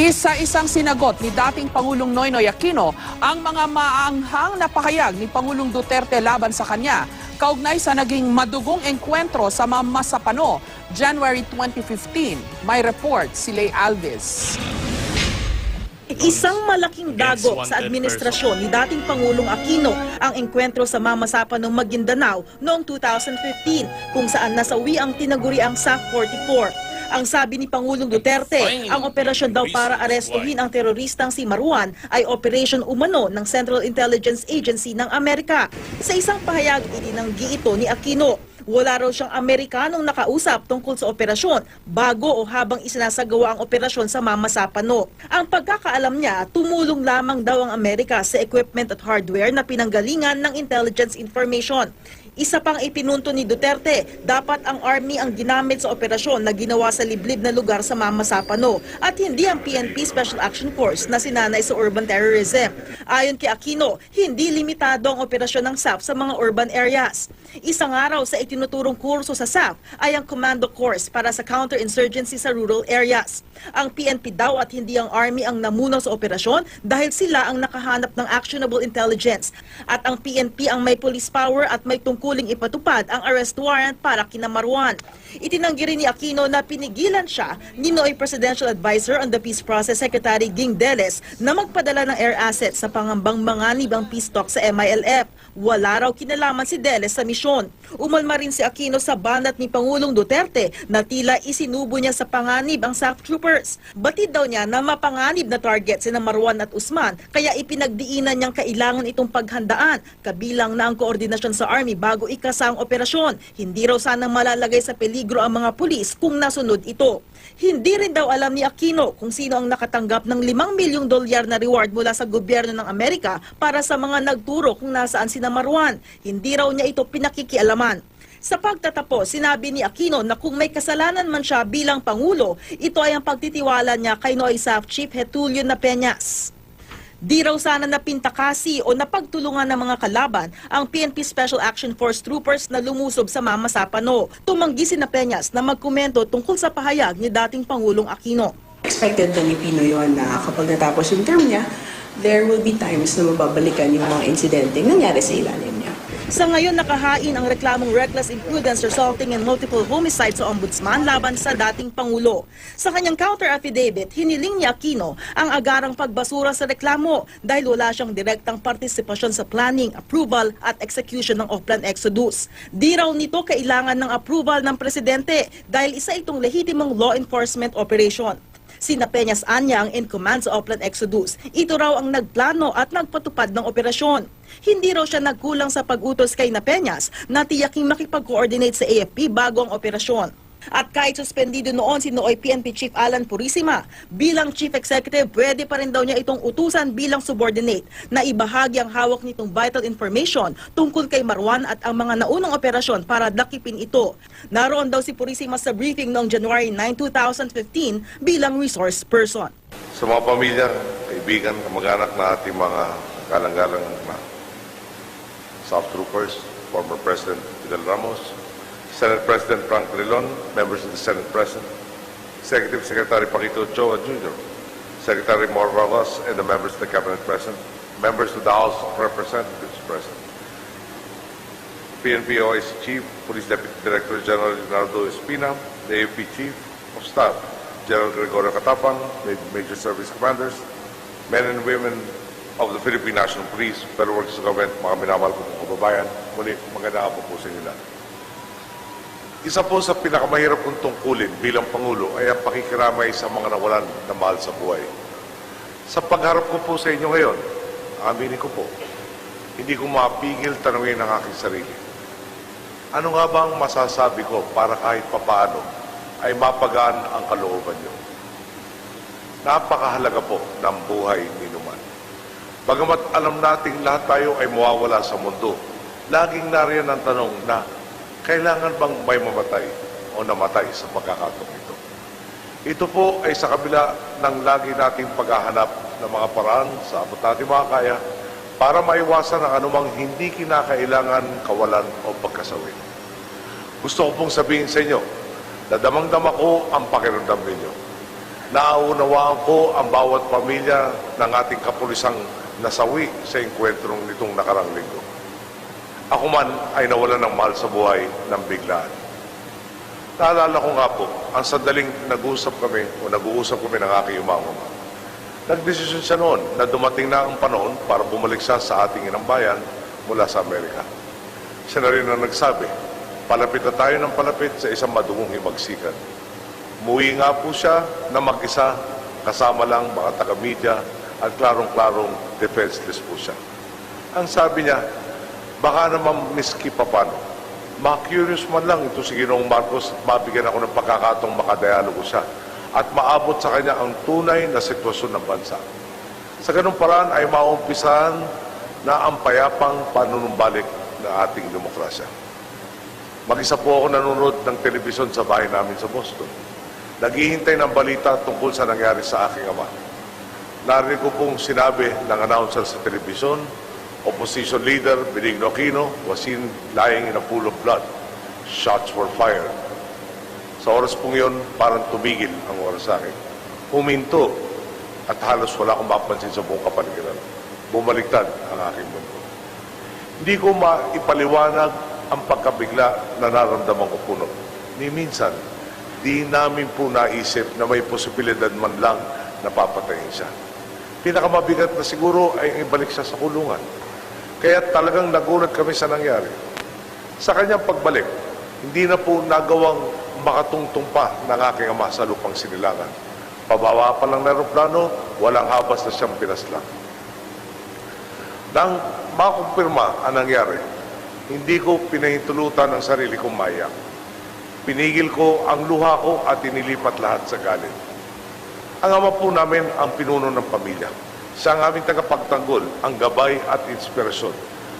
Isa-isang sinagot ni dating Pangulong Noynoy Aquino ang mga maanghang na pahayag ni Pangulong Duterte laban sa kanya kaugnay sa naging madugong engkwentro sa Mamasapano, January 2015. May report si Lay Alves. Isang malaking dago sa administrasyon ni dating Pangulong Aquino ang engkwentro sa Mamasapa ng Maguindanao noong 2015 kung saan nasawi ang tinaguriang SAF 44. Ang sabi ni Pangulong Duterte, ang operasyon daw para arestuhin ang teroristang si Marwan ay Operation Umano ng Central Intelligence Agency ng Amerika. Sa isang pahayag, itinanggi ito ni Aquino. Wala raw siyang Amerikanong nakausap tungkol sa operasyon bago o habang isinasagawa ang operasyon sa Mama Sapano. Ang pagkakaalam niya, tumulong lamang daw ang Amerika sa equipment at hardware na pinanggalingan ng intelligence information. Isa pang ipinunto ni Duterte, dapat ang Army ang ginamit sa operasyon na ginawa sa liblib na lugar sa Mama Sapano at hindi ang PNP Special Action Force na sinanay sa urban terrorism. Ayon kay Aquino, hindi limitado ang operasyon ng SAF sa mga urban areas. Isang araw sa itinuturong kurso sa SAF ay ang Commando Course para sa counterinsurgency sa rural areas. Ang PNP daw at hindi ang Army ang namuno sa operasyon dahil sila ang nakahanap ng actionable intelligence. At ang PNP ang may police power at may tungkuling ipatupad ang arrest warrant para kina Marwan. Itinanggi rin ni Aquino na pinigilan siya ni Noy Presidential Advisor on the Peace Process Secretary Ging Deles na magpadala ng air assets sa pangambang manganib ang peace talk sa MILF. Wala raw kinalaman si Deles sa misyon. Umalma rin si Aquino sa banat ni Pangulong Duterte na tila isinubo niya sa panganib ang SAF troopers. Batid daw niya na mapanganib na target sina Marwan at Usman kaya ipinagdiinan niyang kailangan itong paghandaan kabilang na ang koordinasyon sa Army bago ikasa ang operasyon. Hindi raw sana malalagay sa peligro ang mga pulis kung nasunod ito. Hindi rin daw alam ni Aquino kung sino ang nakatanggap ng 5 milyong dolyar na reward mula sa gobyerno ng Amerika para sa mga nagturo kung nasaan sina Marwan. Hindi raw niya ito pinakikialaman. Sa pagtatapos, sinabi ni Aquino na kung may kasalanan man siya bilang Pangulo, ito ay ang pagtitiwala niya kay NOISAF Chief Hetulio na Peñas. Di raw sana napintakasi o napagtulungan ng mga kalaban ang PNP Special Action Force troopers na lumusob sa Mama Sapano. Tumanggi si Peñas na magkomento tungkol sa pahayag ni dating Pangulong Aquino. Expected na ni Pino yun na kapag natapos yung term niya, there will be times na mababalikan yung mga insidente nangyari sa ilalim. Sa ngayon nakahain ang reklamong reckless imprudence resulting in multiple homicides sa ombudsman laban sa dating Pangulo. Sa kanyang counter affidavit, hiniling ni Aquino ang agarang pagbasura sa reklamo dahil wala siyang direktang partisipasyon sa planning, approval at execution ng Oplan Exodus. Di raw nito kailangan ng approval ng presidente dahil isa itong lehitimong law enforcement operation. Sina Peñas Anya ang in command sa Oplan Exodus. Ito raw ang nagplano at nagpatupad ng operasyon. Hindi raw siya nagkulang sa pag-utos kay na Peñas na tiyaking makipag-coordinate sa AFP bago ang operasyon. At kahit suspendido noon si Nooy PNP Chief Alan Purisima, bilang Chief Executive, pwede pa rin daw niya itong utusan bilang subordinate na ibahagi ang hawak nitong vital information tungkol kay Marwan at ang mga naunang operasyon para dakipin ito. Naroon daw si Purisima sa briefing noong January 9, 2015 bilang resource person. sa mga pamilya, kaibigan, kamag-anak na ating mga galang-galang na South Troopers, former President Fidel Ramos, Senate President Frank Trilon, members of the Senate President, Executive Secretary Paquito Ochoa Jr., Secretary Mauro Rojas, and the members of the Cabinet President, members of the House of Representatives present. PNP OIC Chief, Police Deputy Director General Leonardo Espina, the AFP Chief of Staff, General Gregorio Catapang, Major Service Commanders, men and women of the Philippine National Police, Federal Works Government, mga minamahal ko pong kababayan, muli, magandang hapon po sa inyo lahat. Isa po sa pinakamahirap kong tungkulin bilang Pangulo ay ang pakikiramay sa mga nawalan na mahal sa buhay. Sa pagharap ko po sa inyo ngayon, aminin ko po, hindi ko mapigil tanungin ang aking sarili. Ano nga ba ang masasabi ko para kahit papaano ay mapagaan ang kalooban niyo? Napakahalaga po ng buhay ni Numan. Bagamat alam nating lahat tayo ay mawawala sa mundo, laging nariyan ang tanong na kailangan bang may mamatay o namatay sa pagkakataong ito? Ito po ay sa kabila ng lagi nating paghahanap ng mga paraan sa abot natin makakaya para maiwasan ang anumang hindi kinakailangan kawalan o pagkasawin. Gusto ko pong sabihin sa inyo na damang-dama ko ang pakiramdam ninyo. Nauunawaan ko ang bawat pamilya ng ating kapulisang nasawi sa engkwentrong nitong nakarang linggo. Ako man ay nawalan ng mahal sa buhay ng biglaan. Naalala ko nga po, ang sandaling nag-uusap kami o nag-uusap kami ng aking umama. Nagdesisyon siya noon na dumating na ang panahon para bumalik siya sa ating inang bayan mula sa Amerika. Siya na rin ang nagsabi, palapit na tayo ng palapit sa isang madugong himagsikan. Muwi nga po siya na mag-isa, kasama lang mga taga-media at klarong-klarong defenseless po siya. Ang sabi niya, baka naman miski pa paano. Ma-curious man lang ito si Ginoong Marcos at mabigyan ako ng pagkakatong makadialogo siya at maabot sa kanya ang tunay na sitwasyon ng bansa. Sa ganung paraan ay maumpisahan na ang payapang panunumbalik ng ating demokrasya. Mag-isa po ako nanonood ng telebisyon sa bahay namin sa Boston. Naghihintay ng balita tungkol sa nangyari sa aking ama. Narinig ko pong sinabi ng announcer sa telebisyon, opposition leader Benigno Aquino was seen lying in a pool of blood. Shots were fired. Sa oras pong yun, parang tumigil ang oras sa akin. Huminto at halos wala akong mapansin sa buong kapaligiran. Bumaliktad ang aking mundo. Hindi ko maipaliwanag ang pagkabigla na naramdaman ko puno. Ni minsan, di namin po naisip na may posibilidad man lang na papatayin siya. Pinakamabigat na siguro ay ibalik siya sa kulungan. Kaya talagang nagulat kami sa nangyari. Sa kanyang pagbalik, hindi na po nagawang makatungtong pa ng aking ama sa lupang sinilangan. Pababa pa lang ng aeroplano, walang habas na siyang pinaslang. Nang makumpirma ang nangyari, hindi ko pinahintulutan ang sarili kong maiyak. Pinigil ko ang luha ko at inilipat lahat sa galit. Ang ama po namin ang pinuno ng pamilya. Siya ang aming tagapagtanggol, ang gabay at inspirasyon,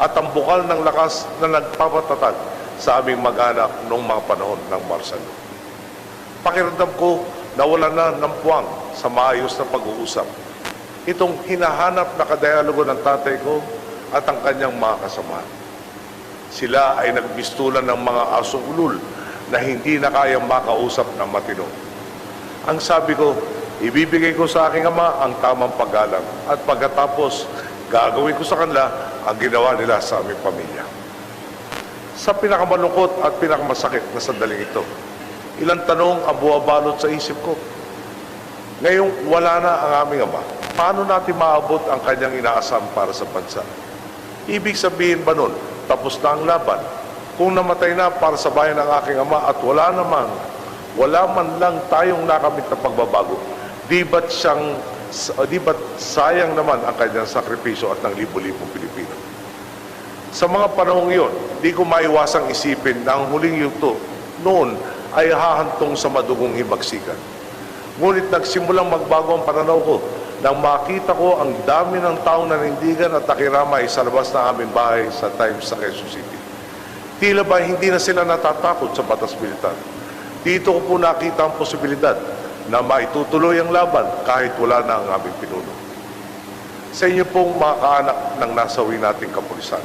at ang bukal ng lakas na nagpapatatag sa aming mag-anak noong mga panahon ng martial law. Pakiramdam ko na wala na ng puwang sa maayos na pag-uusap. Itong hinahanap na kadialogo ng tatay ko at ang kanyang mga kasamahan. Sila ay nagbistulan ng mga asong ulul na hindi na kayang makausap ng matino. Ang sabi ko, ibibigay ko sa aking ama ang tamang paggalang at pagkatapos gagawin ko sa kanila ang ginawa nila sa aming pamilya. Sa pinakamalungkot at pinakamasakit na sandaling ito, ilang tanong ang buwabalot sa isip ko. Ngayong wala na ang aming ama, paano natin maabot ang kanyang inaasam para sa bansa? Ibig sabihin ba nun, tapos na ang laban? Kung namatay na para sa bayan ng aking ama at wala naman, wala man lang tayong nakamit na pagbabago, di ba't siyang, di ba't sayang naman ang kanyang sakripisyo at ng libo-libong Pilipino? Sa mga panahong iyon, di ko maiwasang isipin na ang huling yugto noon ay hahantong sa madugong hibagsikan. Ngunit nagsimulang magbago ang pananaw ko nang makita ko ang dami ng taong nanindigan at nakiramay sa labas ng aming bahay sa Times sa Quezon City. Tila ba hindi na sila natatakot sa batas militar? Dito ko po nakita ang posibilidad na maitutuloy ang laban kahit wala na ang aming pinuno. Sa inyo pong mga kaanak ng nasawi nating kapulisan,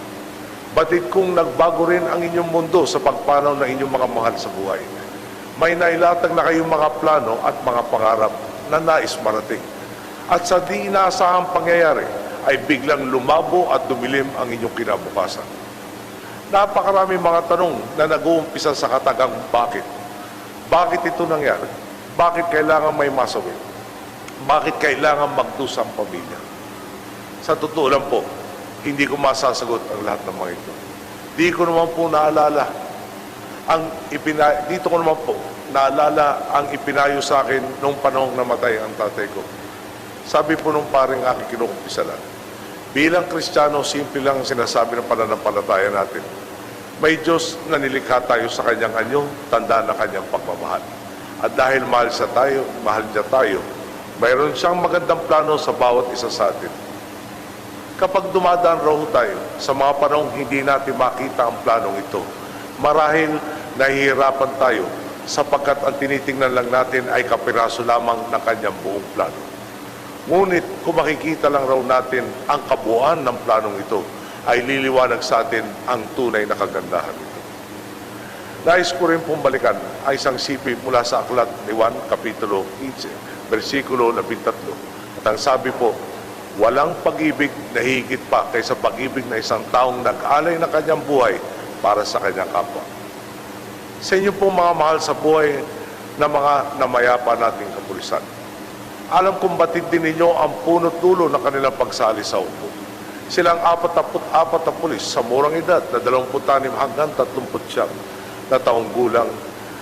batid kong nagbago rin ang inyong mundo sa pagpanaw ng inyong mga mahal sa buhay. May nailatag na kayong mga plano at mga pangarap na nais marating. At sa di inaasahang pangyayari ay biglang lumabo at dumilim ang inyong kinabukasan. Napakarami mga tanong na nag-uumpisa sa katagang bakit. Bakit ito nangyari? Bakit kailangan may masawi? Bakit kailangan magdusa ang pamilya? Sa totoo lang po, hindi ko masasagot ang lahat ng mga ito. Di ko naman po naalala ang ipina, dito ko naman po naalala ang ipinayo sa akin nung panahong namatay ang tatay ko. Sabi po nung paring aking kinukumpisalan, bilang Kristiyano, simple lang ang sinasabi ng pananampalataya natin. May Diyos na nilikha tayo sa kanyang anyo, tanda na kanyang pagmamahal. At dahil mahal sa tayo, mahal niya tayo, mayroon siyang magandang plano sa bawat isa sa atin. Kapag dumadaan raw tayo sa mga panahong hindi natin makita ang planong ito, marahil nahihirapan tayo sapagkat ang tinitingnan lang natin ay kapiraso lamang ng kanyang buong plano. Ngunit kung makikita lang raw natin ang kabuuan ng planong ito, ay liliwanag sa atin ang tunay na kagandahan nito. Nais ko rin pong balikan ay isang sipi mula sa Aklat ni Juan, Kapitulo 15, versikulo 13. At ang sabi po, walang pag-ibig na higit pa kaysa pag-ibig na isang taong nag-alay ng kanyang buhay para sa kanyang kapwa. Sa inyo pong mga mahal sa buhay na mga namayapa nating kapulisan, alam kong batid din ninyo ang punot dulo ng kanilang pagsali sa upo. Silang 44 na pulis sa murang edad na 26 hanggang 39 na taong gulang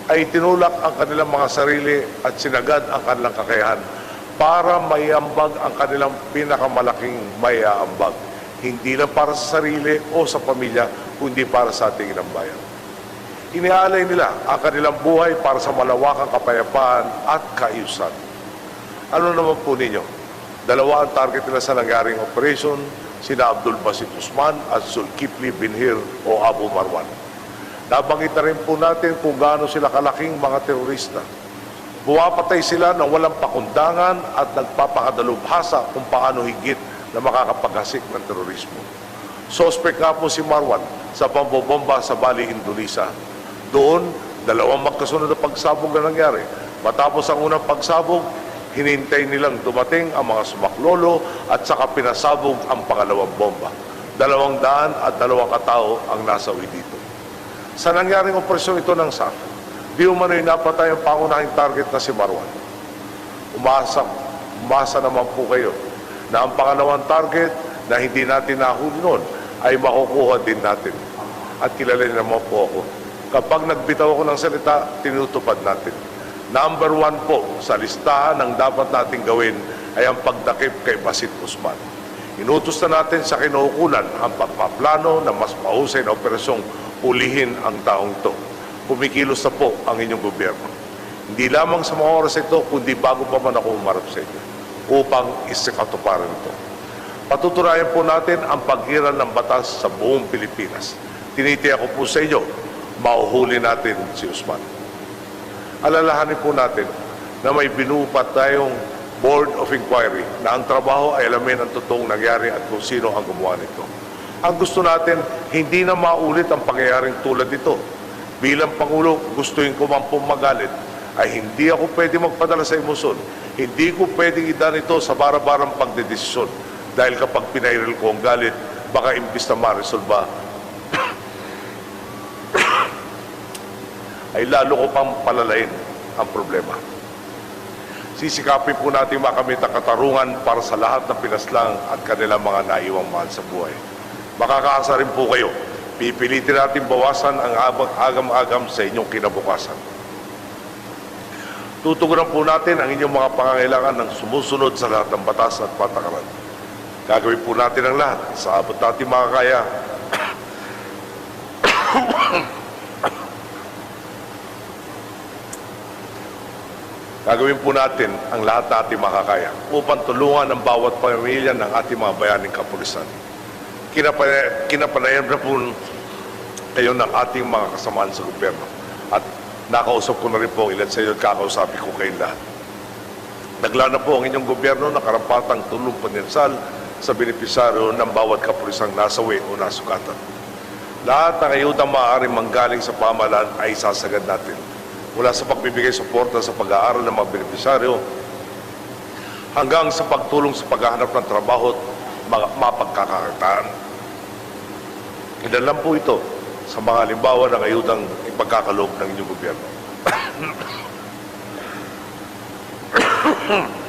ay tinulak ang kanilang mga sarili at sinagad ang kanilang kakayahan para maiambag ang kanilang pinakamalaking maiaambag. Hindi lang para sa sarili o sa pamilya, kundi para sa ating inang bayan. Iniaalay nila ang kanilang buhay para sa malawakang kapayapaan at kaayusan. Ano naman po ninyo? Dalawa ang target nila sa nangyaring operation, sina Abdul Basit Usman at Zulkifli Binhir o Abu Marwan. Nabanggit na rin po natin kung gaano sila kalaking mga terorista. Buwapatay sila ng walang pakundangan at nagpapakadalubhasa kung paano higit na makakapaghasik ng terorismo. Suspect nga po si Marwan sa pambobomba sa Bali, Indonesia. Doon, dalawang magkasunod na pagsabog na nangyari. Matapos ang unang pagsabog, hinintay nilang dumating ang mga sumaklolo at saka pinasabog ang pangalawang bomba. Dalawang daan at dalawang katao ang nasawi dito. Sa nangyaring operasyon ito ng SAF, di umano'y napatay ang pangunahing target na si Marwan. Umasa, umasa naman po kayo na ang pangalawang target na hindi natin nahuli noon ay makukuha din natin. At kilala niyo naman po ako. Kapag nagbitaw ako ng salita, tinutupad natin. Number one po sa listahan ng dapat nating gawin ay ang pagdakip kay Basit Usman. Inutos na natin sa kinukulan ang pagpaplano ng mas mahusay na operasyong ulihin ang taong ito. Kumikilos na po ang inyong gobyerno. Hindi lamang sa mga oras ito, kundi bago pa man ako umarap sa inyo upang isikatuparan ito. Patutunayan po natin ang pag-iral ng batas sa buong Pilipinas. Tinitiyak ko po sa inyo, mauhuli natin si Usman. Alalahanin po natin na may binupat tayong Board of Inquiry na ang trabaho ay alamin ang totoong nangyari at kung sino ang gumawa nito. Ang gusto natin, hindi na maulit ang pangyayaring tulad nito. Bilang Pangulo, gustuin ko man pong magalit ay hindi ako pwede magpadala sa emosyon. Hindi ko pwedeng idaan ito sa barabarang pagdedesisyon. Dahil kapag pinairal ko ang galit, baka imbis na ma-resolve ay lalo ko pang palalain ang problema. Sisikapin po natin makamit ang katarungan para sa lahat ng pinaslang at kanilang mga naiwang mahal sa buhay. Makakaasa rin po kayo. Pipilitin natin bawasan ang agam-agam sa inyong kinabukasan. Tutugunan po natin ang inyong mga pangangailangan ng sumusunod sa lahat ng batas at patakaran. Gagawin po natin ang lahat sa abot natin makakaya Gagawin po natin ang lahat na ating makakaya upang tulungan ang bawat pamilya ng ating mga bayaning kapulisan. Kinapay, kinapanayan na po kayo ng ating mga kasamaan sa gobyerno. At nakausap ko na rin po ilan sa inyo at kakausapin ko kayong lahat. Naglana po ang inyong gobyerno ng karapatang tulong paninsal sa benepisaryo ng bawat kapulisang nasawi o nasugatan. Lahat ng ayudang maaaring manggaling sa pamahalaan ay sasagad natin mula sa pagbibigay suporta sa pag-aaral ng mga benepisaryo hanggang sa pagtulong sa paghahanap ng trabaho at mga mapagkakakitaan. Ilan lang po ito sa mga halimbawa ng ayudang ipagkakaloob ng inyong gobyerno.